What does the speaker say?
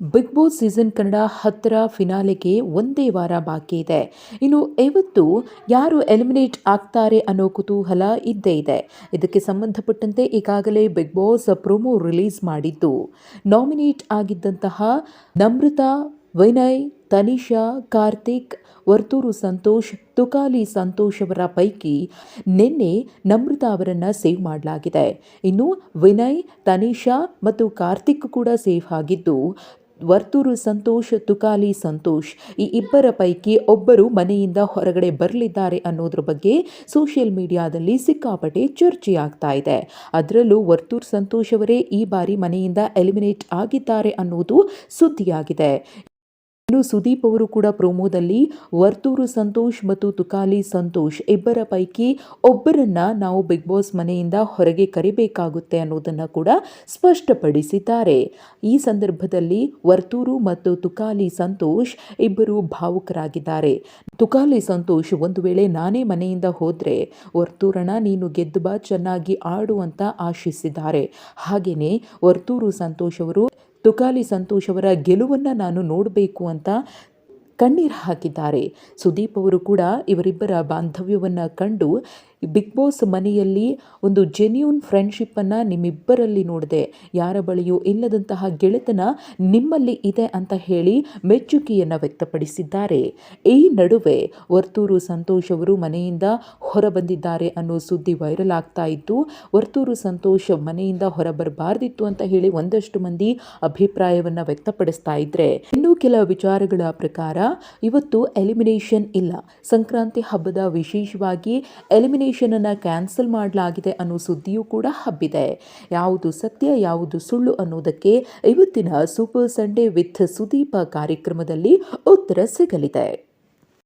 Big boss season Kannada ಹತ್ತರ ಫಿನಾಲೆಗೆ ಒಂದೇ ವಾರ ಬಾಕಿ ಇದೆ. ಇನ್ನು ಇವತ್ತು ಯಾರು ಎಲಿಮಿನೇಟ್ ಆಗ್ತಾರೆ ಅನ್ನೋ ಕುತೂಹಲ ಇದ್ದೇ ಇದೆ. ಇದಕ್ಕೆ ಸಂಬಂಧಪಟ್ಟಂತೆ ಈಗಾಗಲೇ ಬಿಗ್ ಬಾಸ್ ಪ್ರೊಮೋ ರಿಲೀಸ್ ಮಾಡಿದ್ದು. ನಾಮಿನೇಟ್ ಆಗಿದ್ದಂತಹ ನಮ್ರತಾ, ವಿನಯ್, ತನಿಷಾ, ಕಾರ್ತಿಕ್, ವರ್ತೂರು ಸಂತೋಷ್, ತುಕಾಲಿ ಸಂತೋಷ್ ಅವರ ಪೈಕಿ ನಿನ್ನೆ ನಮ್ರತಾ ಅವರನ್ನು ಸೇವ್ ಮಾಡಲಾಗಿದೆ. ಇನ್ನು ವಿನಯ್, ತನಿಷಾ ಮತ್ತು ಕಾರ್ತಿಕ್ ಕೂಡ ಸೇವ್ ಆಗಿದ್ದು ವರ್ತೂರು ಸಂತೋಷ್, ತುಕಾಲಿ ಸಂತೋಷ್ ಈ ಇಬ್ಬರ ಪೈಕಿ ಒಬ್ಬರು ಮನೆಯಿಂದ ಹೊರಗಡೆ ಬರಲಿದ್ದಾರೆ ಅನ್ನೋದ್ರ ಬಗ್ಗೆ ಸೋಷಿಯಲ್ ಮೀಡಿಯಾದಲ್ಲಿ ಸಿಕ್ಕಾಪಟ್ಟೆ ಚರ್ಚೆಯಾಗ್ತಾ ಇದೆ. ಅದರಲ್ಲೂ ವರ್ತೂರ್ ಸಂತೋಷ್ ಅವರೇ ಈ ಬಾರಿ ಮನೆಯಿಂದ ಎಲಿಮಿನೇಟ್ ಆಗಿದ್ದಾರೆ ಅನ್ನೋದು ಸುದ್ದಿಯಾಗಿದೆ. ಇನ್ನು ಸುದೀಪ್ ಅವರು ಕೂಡ ಪ್ರೋಮೋದಲ್ಲಿ ವರ್ತೂರು ಸಂತೋಷ್ ಮತ್ತು ತುಕಾಲಿ ಸಂತೋಷ್ ಇಬ್ಬರ ಪೈಕಿ ಒಬ್ಬರನ್ನ ನಾವು ಬಿಗ್ ಬಾಸ್ ಮನೆಯಿಂದ ಹೊರಗೆ ಕರಿಬೇಕಾಗುತ್ತೆ ಅನ್ನೋದನ್ನ ಕೂಡ ಸ್ಪಷ್ಟಪಡಿಸಿದ್ದಾರೆ. ಈ ಸಂದರ್ಭದಲ್ಲಿ ವರ್ತೂರು ಮತ್ತು ತುಕಾಲಿ ಸಂತೋಷ್ ಇಬ್ಬರು ಭಾವುಕರಾಗಿದ್ದಾರೆ. ತುಕಾಲಿ ಸಂತೋಷ್ ಒಂದು ವೇಳೆ ನಾನೇ ಮನೆಯಿಂದ ಹೋದ್ರೆ ವರ್ತೂರಣ ನೀನು ಗೆದ್ದು ಬಾ, ಚೆನ್ನಾಗಿ ಆಡು ಅಂತ ಆಶಿಸಿದ್ದಾರೆ. ಹಾಗೆಯೇ ವರ್ತೂರು ಸಂತೋಷ್ ಅವರು ತುಕಾಲಿ ಸಂತೋಷ್ ಅವರ ಗೆಲುವನ್ನು ನಾನು ನೋಡಬೇಕು ಅಂತ ಕಣ್ಣೀರು ಹಾಕಿದ್ದಾರೆ. ಸುದೀಪ್ ಅವರು ಕೂಡ ಇವರಿಬ್ಬರ ಬಾಂಧವ್ಯವನ್ನು ಕಂಡು ಬಿಗ್ ಬಾಸ್ ಮನೆಯಲ್ಲಿ ಒಂದು ಜೆನ್ಯೂನ್ ಫ್ರೆಂಡ್ಶಿಪ್ಪನ್ನು ನಿಮ್ಮಿಬ್ಬರಲ್ಲಿ ನೋಡಿದೆ. ಯಾರ ಬಳಿಯೂ ಇಲ್ಲದಂತಹ ಗೆಳೆತನ ನಿಮ್ಮಲ್ಲಿ ಇದೆ ಅಂತ ಹೇಳಿ ಮೆಚ್ಚುಗೆಯನ್ನು ವ್ಯಕ್ತಪಡಿಸಿದ್ದಾರೆ. ಈ ನಡುವೆ ವರ್ತೂರು ಸಂತೋಷ್ ಅವರು ಮನೆಯಿಂದ ಹೊರಬಂದಿದ್ದಾರೆ ಅನ್ನೋ ಸುದ್ದಿ ವೈರಲ್ ಆಗ್ತಾ ಇದ್ದು ವರ್ತೂರು ಸಂತೋಷ್ ಮನೆಯಿಂದ ಹೊರಬರಬಾರ್ದಿತ್ತು ಅಂತ ಹೇಳಿ ಒಂದಷ್ಟು ಮಂದಿ ಅಭಿಪ್ರಾಯವನ್ನು ವ್ಯಕ್ತಪಡಿಸ್ತಾ ಇದ್ರೆ. ಇನ್ನೂ ಕೆಲ ವಿಚಾರಗಳ ಪ್ರಕಾರ, ಇವತ್ತು ಎಲಿಮಿನೇಷನ್ ಇಲ್ಲ. ಸಂಕ್ರಾಂತಿ ಹಬ್ಬದ ವಿಶೇಷವಾಗಿ ಎಲಿಮಿನೇಷನ್ ಅನ್ನು ಕ್ಯಾನ್ಸಲ್ ಮಾಡಲಾಗಿದೆ ಅನ್ನೋ ಸುದ್ದಿಯೂ ಕೂಡ ಹಬ್ಬಿದೆ. ಯಾವುದು ಸತ್ಯ, ಯಾವುದು ಸುಳ್ಳು ಅನ್ನೋದಕ್ಕೆ ಇವತ್ತಿನ ಸೂಪರ್ ಸಂಡೇ ವಿತ್ ಸುದೀಪ ಕಾರ್ಯಕ್ರಮದಲ್ಲಿ ಉತ್ತರ ಸಿಗಲಿದೆ.